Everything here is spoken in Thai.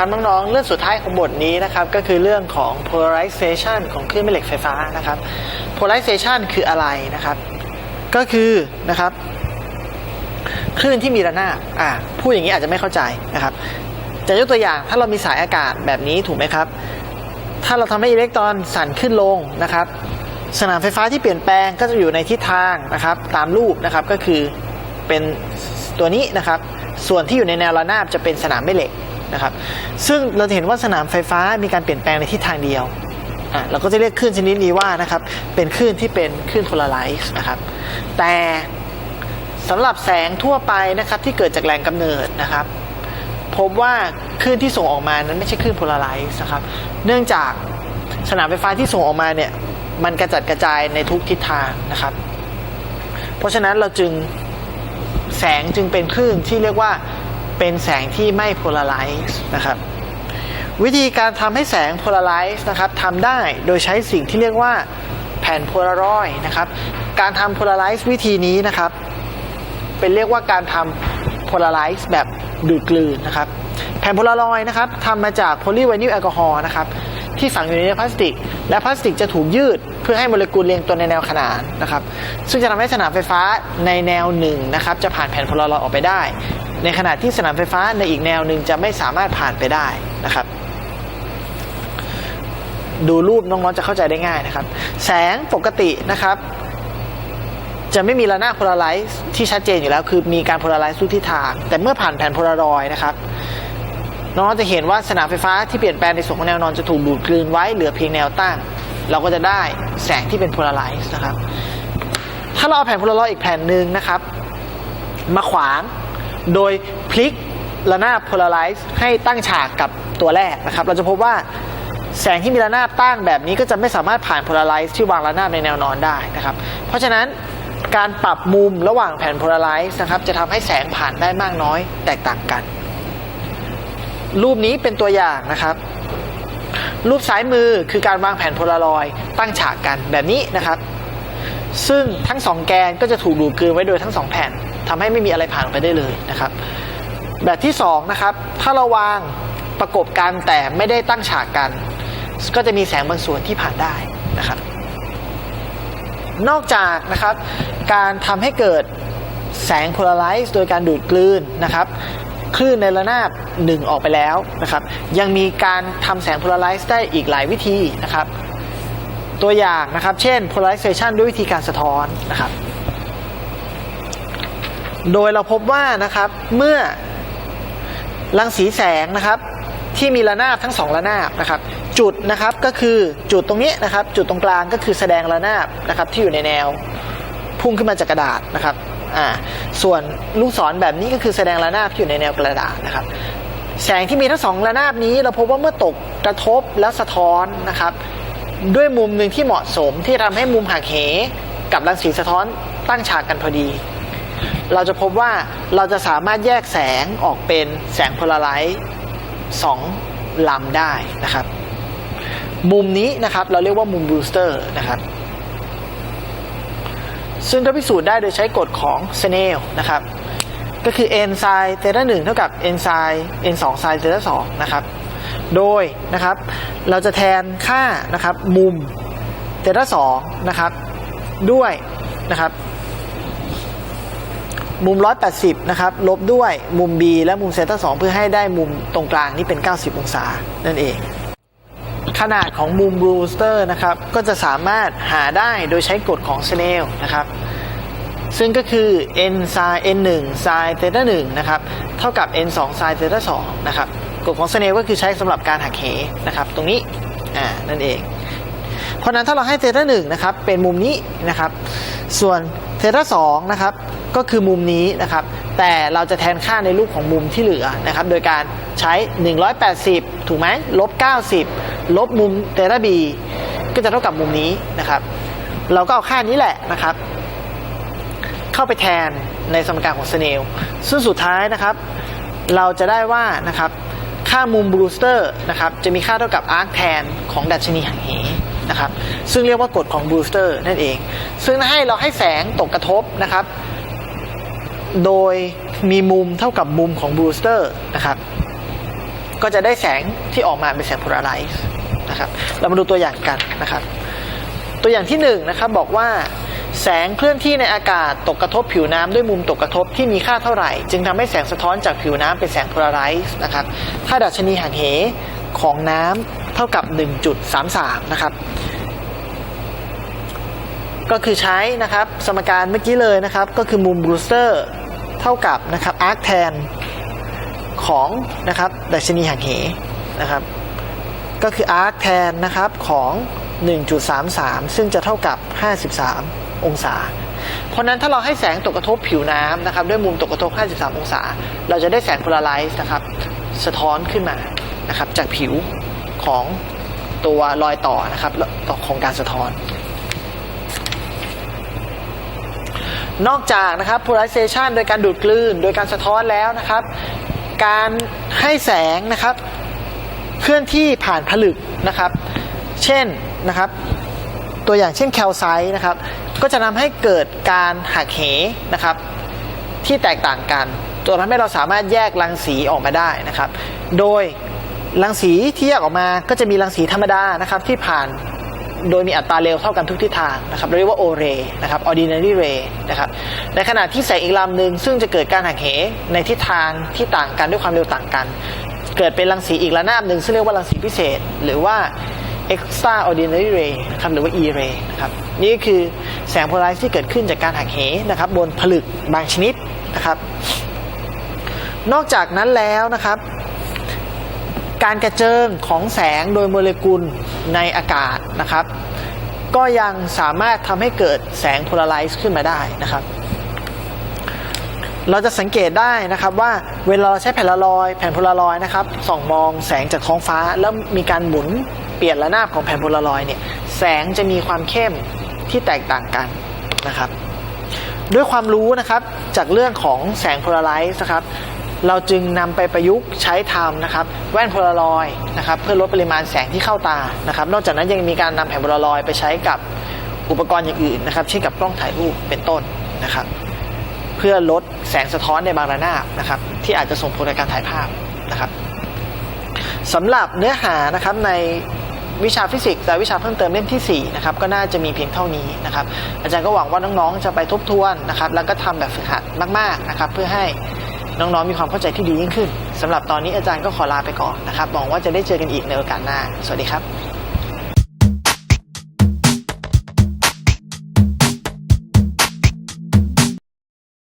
ครับน้องๆเรื่องสุดท้ายของบทนี้นะครับก็คือเรื่องของ polarization ของคลื่นแม่เหล็กไฟฟ้านะครับ polarization คืออะไรนะครับ ก็คือนะครับคลื่นที่มีระนาบอ่าพูดอย่างนี้อาจจะไม่เข้าใจนะครับจะยกตัวอย่างถ้าเรามีสายอากาศแบบนี้ถูกไหมครับ ถ้าเราทำให้อิเล็กตรอนสั่นขึ้นลงนะครับ สนามไฟฟ้าที่เปลี่ยนแปลงก็จะอยู่ในทิศทางนะครับ ตามรูปนะครับก็คือเป็นตัวนี้นะครับ ส่วนที่อยู่ในแนวระนาบจะเป็นสนามแม่เหล็ก นะครับ ซึ่งเราจะเห็นว่าสนามไฟฟ้ามีการเปลี่ยนแปลงในทิศทางเดียวเราก็จะเรียกคลื่นชนิดนี้ว่านะครับ เป็นคลื่นที่เป็นคลื่นโพลาไรซ์นะครับ แต่สำหรับแสงทั่วไปนะครับที่เกิดจากแรงกำเนิดนะครับ พบว่าคลื่นที่ส่งออกมานั้นไม่ใช่คลื่นโพลาไรซ์นะครับ เนื่องจากสนามไฟฟ้าที่ส่งออกมาเนี่ยมันกระจัดกระจายในทุกทิศทางนะครับ เพราะฉะนั้นเราจึงแสงจึงเป็นคลื่นที่เรียกว่า เป็นแสงที่ไม่โพลาไรซ์นะครับวิธีการทำให้แสงโพลาไรซ์นะครับทำได้โดยใช้สิ่งที่เรียกว่าแผ่นโพลารอยนะครับการทำโพลาไรซ์วิธีนี้นะครับ เป็นเรียกว่าการทำโพลาไรซ์แบบดูดกลืนนะครับแผ่นโพลารอยนะครับทำมาจากโพลีไวนิลแอลกอฮอล์นะครับที่ฝังอยู่ในพลาสติก และพลาสติกจะถูกยืดเพื่อให้โมเลกุลเรียงตัวในแนวขนานนะครับ ซึ่งจะทำให้สนามไฟฟ้าในแนวหนึ่งนะครับ จะผ่านแผ่นโพลารอยออกไปได้ ในขณะที่สนามไฟฟ้าในอีกแนวหนึ่งจะไม่สามารถผ่านไปได้นะครับ ดูรูปน้องๆจะเข้าใจได้ง่ายนะครับ แสงปกตินะครับ จะไม่มีระนาบโพลาไรซ์ที่ชัดเจนอยู่แล้ว คือมีการโพลาไรซ์ทุกทิศทาง แต่เมื่อผ่านแผ่นโพลารอยนะครับน้องๆจะเห็นว่าสนามไฟฟ้าที่เปลี่ยนแปลงในส่วนของแนวนอนจะถูกดูดกลืนไว้เหลือเพียงแนวตั้ง เราก็จะได้แสงที่เป็นโพลาไรซ์นะครับ ถ้าเราเอาแผ่นโพลารอยอีกแผ่นหนึ่งนะครับ มาขวาง โดยพลิกระนาบโพลาไรซ์ให้ตั้งฉากกับตัวแรกนะครับ เราจะพบว่าแสงที่มีระนาบตั้งแบบนี้ก็จะไม่สามารถผ่านโพลาไรซ์ที่วางระนาบในแนวนอนได้นะครับ เพราะฉะนั้นการปรับมุมระหว่างแผ่นโพลาไรซ์นะครับ จะทำให้แสงผ่านได้มากน้อยแตกต่างกัน รูปนี้เป็นตัวอย่างนะครับ รูปซ้ายมือคือการวางแผ่นโพลารอยตั้งฉากกันแบบนี้นะครับ ซึ่งทั้งสองแกนก็จะถูกดูดกลืนไว้โดยทั้งสองแผ่นทำให้ไม่มีอะไรผ่านออกไปได้เลยนะครับ แบบที่สองนะครับถ้าเราวางประกบกันแต่ไม่ได้ตั้งฉากกัน ก็จะมีแสงบางส่วนที่ผ่านได้นะครับ นอกจากนะครับ การทำให้เกิดแสงโพลาไรซ์โดยการดูดกลืนนะครับคลื่นในระนาบหนึ่งออกไปแล้วนะครับ ยังมีการทำแสงโพลาไรซ์ได้อีกหลายวิธีนะครับ ตัวอย่างนะครับ เช่น polarization ด้วยวิธีการสะท้อนนะครับ โดยเราพบว่านะครับเมื่อรังสีแสงนะครับที่มีระนาบทั้งสองระนาบนะครับ จุดนะครับก็คือจุดตรงนี้นะครับ จุดตรงกลางก็คือแสดงระนาบนะครับที่อยู่ในแนว พุ่งขึ้นมาจากกระดาษนะครับอ่าส่วนลูกศรแบบนี้ก็คือแสดงระนาบที่อยู่ในแนวกระดาษนะครับ แสงที่มีทั้งสองระนาบนี้ เราพบว่าเมื่อตกกระทบแล้วสะท้อนนะครับ ด้วยมุมหนึ่งที่เหมาะสมที่ทำให้มุมหักเหกับรังสีสะท้อนตั้งฉากกันพอดี เราจะพบว่าเราจะสามารถแยกแสงออกเป็นแสงโพลาไรซ์สองลำได้นะครับ มุมนี้นะครับเราเรียกว่ามุมบูสเตอร์นะครับ ซึ่งก็พิสูจน์ได้โดยใช้กฎของเซเนลนะครับ ก็คือ n ไซน์เทต้าหนึ่งเท่ากับ n ไซน์ n สองไซน์เทต้าสองนะครับ โดยนะครับเราจะแทนค่านะครับมุมเทต้าสองนะครับด้วยนะครับมุม 180 นะครับ ลบด้วยมุม B และมุมเซต้า2เพื่อให้ได้มุมตรงกลางนี่เป็น 90 องศา นั่นเอง ขนาดของมุมบรูสเตอร์นะครับ ก็จะสามารถหาได้โดยใช้กฎของเซเนลนะครับ ซึ่งก็คือ n sin n 1 sin เ theta 1นะครับ เท่ากับ n 2 sin theta 2นะครับ กฎของเซเนลก็คือใช้สำหรับการหักเหนะครับตรงนี้อ่านั่นเอง เพราะฉะนั้นถ้าเราให้เทต้าหนึ่งนะครับเป็นมุมนี้นะครับ ส่วนเทต้าสองนะครับก็คือมุมนี้นะครับ แต่เราจะแทนค่าในรูปของมุมที่เหลือนะครับ โดยการใช้ 180 ถูกไหมลบ 90 ลบมุมเทต้าบีก็จะเท่ากับมุมนี้นะครับ เราก็เอาค่านี้แหละนะครับ เข้าไปแทนในสมการของสเนลซึ่งสุดท้ายนะครับ เราจะได้ว่านะครับ ค่ามุมบรูสเตอร์นะครับจะมีค่าเท่ากับอาร์คแทนของดัชนีหักเหนะครับซึ่งเรียกว่ากฎของบรูสเตอร์นั่นเอง ซึ่งให้เราให้แสงตกกระทบนะครับ โดยมีมุมเท่ากับมุมของบรูสเตอร์นะครับก็จะได้แสงที่ออกมาเป็นแสงโพลาไรซ์นะครับเรามาดูตัวอย่างกันนะครับ ตัวอย่างที่1นงนะครับบอกว่า แสงเคลื่อนที่ในอากาศตกกระทบผิวน้ำด้วยมุมตกกระทบที่มีค่าเท่าไหร่ จึงทำให้แสงสะท้อนจากผิวน้ำเป็นแสงโพลาไรซ์นะครับถ้าดัชนีห่างเหของน้ำเท่ากับ 1.33 นะครับ ก็คือใช้นะครับสมการเมื่อกี้เลยนะครับ ก็คือมุมบรูสเตอร์เท่ากับนะครับอาร์คแทนของนะครับดัชนีห่างเหนะครับ ก็คืออาร์คแทนนะครับของ 1.33 ซึ่งจะเท่ากับ 53 องศา เพราะนั้นถ้าเราให้แสงตกกระทบผิวน้ำนะครับ ด้วยมุมตกกระทบ 53 องศา เราจะได้แสงโพลาไรซ์นะครับ สะท้อนขึ้นมานะครับ จากผิวของตัวรอยต่อนะครับต่อของการสะท้อน นอกจากนะครับ polarization โดยการดูดกลืน โดยการสะท้อนแล้วนะครับ การให้แสงนะครับ เคลื่อนที่ผ่านผลึกนะครับ เช่นนะครับ ตัวอย่างเช่นแคลไซต์นะครับ ก็จะทำให้เกิดการหักเหนะครับที่แตกต่างกัน ตัวทำให้เราสามารถแยกรังสีออกมาได้นะครับ โดยรังสีที่แยกออกมาก็จะมีรังสีธรรมดานะครับที่ผ่านโดยมีอัตราเร็วเท่ากันทุกทิศทางนะครับเราเรียกว่าโอเรนะครับ ordinary ray นะครับ ในขณะที่แสงอีกลำหนึ่งซึ่งจะเกิดการหักเหในทิศทางที่ต่างกันด้วยความเร็วต่างกัน เกิดเป็นรังสีอีกระนาบหนึ่งซึ่งเรียกว่ารังสีพิเศษ หรือว่า extraordinary ray นะครับหรือว่า E ray นะครับนี่คือแสงโพลารซ์ที่เกิดขึ้นจากการหักเหนะครับบนผลึกบางชนิดนะครับ นอกจากนั้นแล้วนะครับการกระเจิงของแสงโดยโมเลกุลในอากาศนะครับ ก็ยังสามารถทำให้เกิดแสงโพลาไรซ์ขึ้นมาได้นะครับ เราจะสังเกตได้นะครับว่าเวลาเราใช้แผ่นละลอยแผ่นโพลารอยนะครับส่องมองแสงจากท้องฟ้าแล้วมีการหมุน เปลี่ยนระนาบของแผ่นโพลารอยเนี่ยแสงจะมีความเข้มที่แตกต่างกันนะครับ ด้วยความรู้นะครับจากเรื่องของแสงโพลาไรซ์นะครับเราจึงนำไปประยุกต์ใช้ทำนะครับ แว่นโพลารอยนะครับเพื่อลดปริมาณแสงที่เข้าตานะครับ นอกจากนั้นยังมีการนำแผ่นโพลารอยไปใช้กับอุปกรณ์อย่างอื่นนะครับ เช่นกับกล้องถ่ายรูปเป็นต้นนะครับ เพื่อลดแสงสะท้อนในบางระนาบนะครับ ที่อาจจะส่งผลในการถ่ายภาพนะครับสำหรับเนื้อหานะครับใน วิชาฟิสิกส์และวิชาเพิ่มเติมเล่มที่4นะครับก็น่าจะมีเพียงเท่านี้นะครับอาจารย์ก็หวังว่าน้องๆจะไปทบทวนนะครับแล้วก็ทำแบบฝึกหัดมากๆนะครับเพื่อให้น้องๆมีความเข้าใจที่ดียิ่งขึ้นสำหรับตอนนี้อาจารย์ก็ขอลาไปก่อนนะครับหวังว่าจะได้เจอกันอีกในโอกาสหน้า สวัสดีครับ